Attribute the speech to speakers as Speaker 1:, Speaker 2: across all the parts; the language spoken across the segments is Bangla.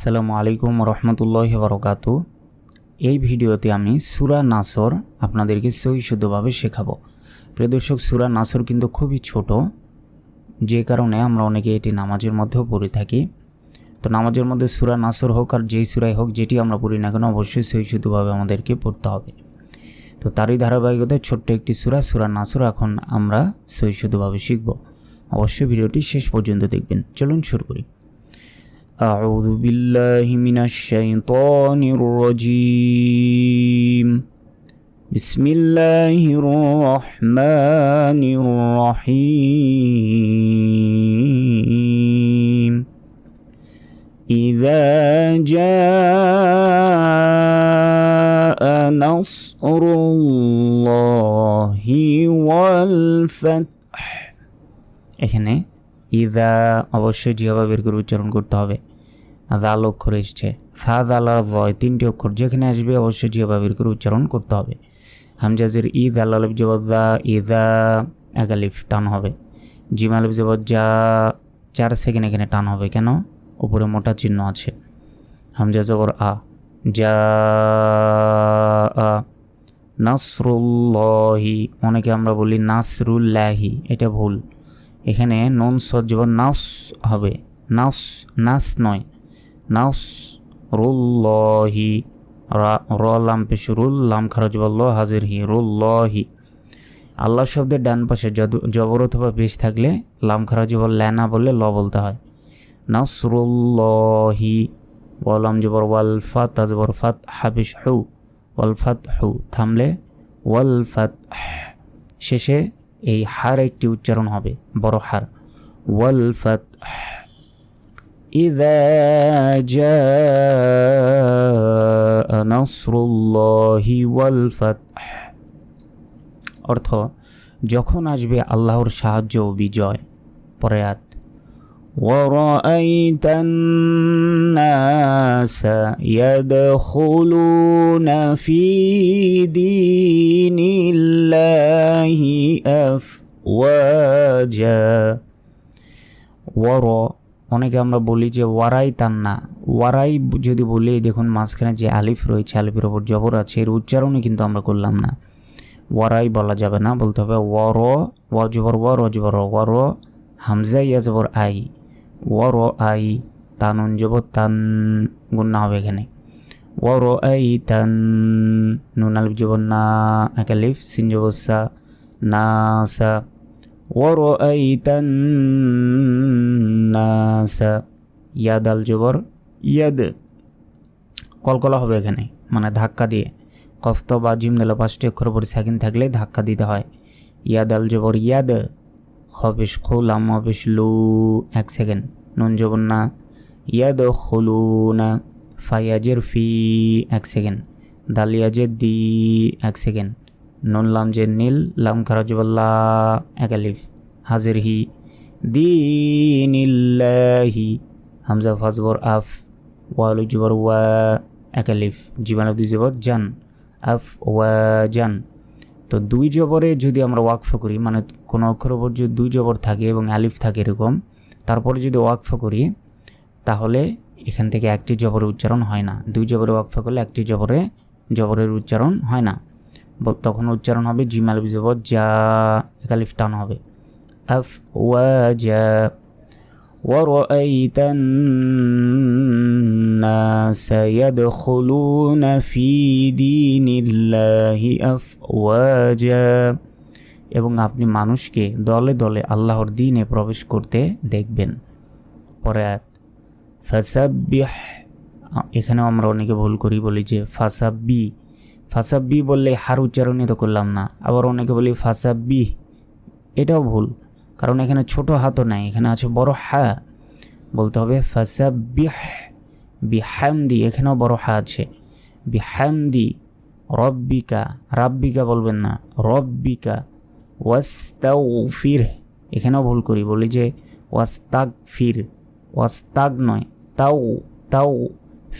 Speaker 1: আসসালামু আলাইকুম রহমতুল্লাহ বরকাত। এই ভিডিওতে আমি সুরা নাসর আপনাদেরকে সহি শুদ্ধভাবে শেখাবো। প্রিয় দর্শক, সুরা নাসর কিন্তু খুবই ছোট, যে কারণে আমরা অনেকে এটি নামাজের মধ্যেও পড়ে থাকি। তো নামাজের মধ্যে সুরা নাসর হোক আর যেই সুরাই হোক, যেটি আমরা পড়ি না কেন, অবশ্যই সহি শুদ্ধভাবে আমাদেরকে পড়তে হবে। তো তারই ধারাবাহিকতায় ছোট্ট একটি সুরা সুরা নাসর, এখন আমরা সহি শুদ্ধভাবে শিখব। অবশ্যই ভিডিওটি শেষ পর্যন্ত দেখবেন। চলুন শুরু করি। أعوذ بالله من الشيطان الرجيم بسم الله الرحمن الرحيم إذا جاء نصر الله والفتح এখানে ইদা অবশ্যই জিহবা বের করে উচ্চারণ করতে হবে জাল অক্ষর এসছে। সাদ আলার ভয়, তিনটি অক্ষর যেখানে আসবে অবশ্যই জিহবা বের করে উচ্চারণ করতে হবে। হামজাজের ঈদ আল্লাহ জবজা ইদা একালিফ টান হবে। জিম আলিফ জবজা চার সেকেন্ড এখানে টান হবে। কেন? উপরে মোটা চিহ্ন আছে। হামজা জবর আ। যা নাসরুল্লাহি, অনেকে আমরা বলি নাসরুল্লাহি, এটা ভুল। এখানে নন সজ্জব নাস হবে। নাস নাস নয়। নাস রুল্লহি র লাম পেশ রুল লাম খারজ বলল হাজির হি রুল্লহি। আল্লাহ শব্দের ডান পাশে জবর অথবা বেশ থাকলে লাম খারাজি বল ল্যানা বললে ল বলতে হয়। নাসরুল্লহি ওয়ালাম জবর ওয়াল ফাত তাজবর ফাত হাবিস হু ওয়াল ফাত হু থামলে ওয়াল ফাত শেষে এই হার একটি উচ্চারণ হবে, বড় হার। ওয়াল ফাত إذا جاء نصر الله والفتح অর্থ যখন আসবে আল্লাহর সাহায্য ও বিজয় পরে আয়াত ورأيت الناس يدخلون في دين الله أفواجا ور অনেকে আমরা বলি যে ওয়ারাই তান্না ওয়ারাই যদি বলি, দেখুন মাঝখানে যে আলিফ রয়েছে, আলিফের ওপর জবর আছে, এর উচ্চারণই কিন্তু আমরা করলাম না। ওয়ারাই বলা যাবে না, বলতে হবে ওয়ার ওয়া জবর ওয়ার জবর ওয়ার হামজা ইয়া জবর আই। ওয়ার, আই তানুন জবর, তান গুন্না হবে এখানে। ওয়ার, আই, তান, নুন, আলিফ, জবর, না একালিফ সিন, জবর, সা, না, সা। ورأيت الناس ইয়াদ আল জবর ইয়াদ কলকলা হবে এখানে মানে ধাক্কা দিয়ে কফত বা জিম দিল পাঁচটি অক্ষর পরে সেকেন্ড থাকলে ধাক্কা দিতে হয় ইয়াদ আল জবর ইয়াদ হবিস খুল আম হবিস লু এক সেকেন্ড নুন জবর না ইয়াদ খুলু না ফাইয়াজের ফি এক সেকেন্ড দালিয়াজের দি এক সেকেন্ড নুন, লাম যে নীল, লাম খারাজবাল্লা একালিফ হাজির হি, দিনিল্লাহি, হামজা ফাজবর আফ, ওয়ালু, জবর, ওয়া একালিফ জীবান দুই জবর, জান, আফ, ওয়া, জান। তো দুই জবরে যদি আমরা ওয়াকফ করি মানে কোনো অক্ষর ওপর যদি দুই জবর থাকে এবং আলিফ থাকে এরকম, তারপরে যদি ওয়াকফ করি, তাহলে এখান থেকে একটি জবরের উচ্চারণ হয় না। দুই জবরে ওয়াকফ করলে একটি জবরে, জবরের উচ্চারণ হয় না। তখন উচ্চারণ হবে জিমাল বিজবর যা একালিফ টান হবে আফ ওয়াজা ورأيت الناس يدخلون في دين الله أفواجا এবং আপনি মানুষকে দলে দলে আল্লাহর দিনে প্রবেশ করতে দেখবেন পরে ফাসাব্বিহ এখানেও আমরা অনেকে ভুল করি বলি যে ফাসাব্বি ফাসাব্বি বললে হার উচ্চারণই তো করলাম না। আবার অনেকে বলি ফাসাব্বি এটাও ভুল। কারণ এখানে ছোট হাতও নাই, এখানে আছে বড় হা। বলতে হবে ফাসাব্বিহ বিহামদি এখানেও বড় হা আছে। বিহামদি রব্বিকা, রাব্বিকা বলবেন না, রব্বিকা ওয়াস্তাউ ফির এখানেও ভুল করি, বলি যে ওয়াস্তাগ ফির ওয়াস্তাগ নয়, তাও তাও,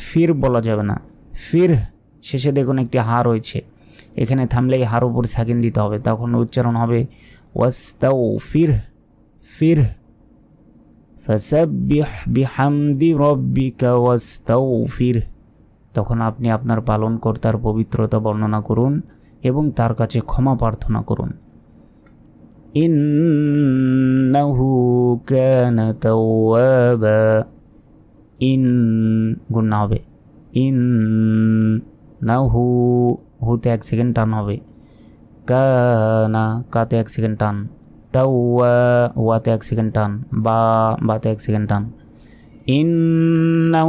Speaker 1: ফির বলা যাবে না। ফির শেষে দেখুন একটি হা রয়েছে। এখানে থামলে এই হার উপর সাকিন দিতে হবে। তখন উচ্চারণ হবে ওয়াস্তাও ফির ফির বিহামদি ওয়াস্তাগফির তখন আপনি আপনার পালনকর্তার পবিত্রতা বর্ণনা করুন এবং তার কাছে ক্ষমা প্রার্থনা করুন। ইন গুণা হবে। ইন নাও হু হুতে এক সেকেন্ড টান হবে? না কাতে এক সেকেন্ড টান তাও ওয়াতে এক সেকেন্ড টান বা বাতে এক সেকেন্ড টান ইন না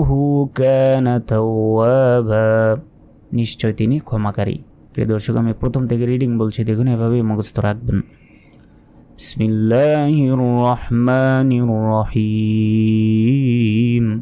Speaker 1: কানা তাওয়াবা নিশ্চয় তিনি ক্ষমাকারী। প্রিয় দর্শক, আমি প্রথম থেকে রিডিং বলছি, দেখুন এভাবে মুখস্থ রাখবেন। বিসমিল্লাহির রহমানির রহিম।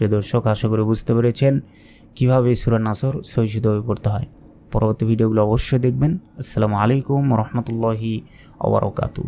Speaker 1: প্রিয় দর্শক, আশা করে বুঝতে পেরেছেন কীভাবে সুরা নাসর সহিষ্ণুভাবে পড়তে হয়। পরবর্তী ভিডিওগুলো অবশ্যই দেখবেন। আসসালামু আলাইকুম রহমতুল্লাহি আবরকাতু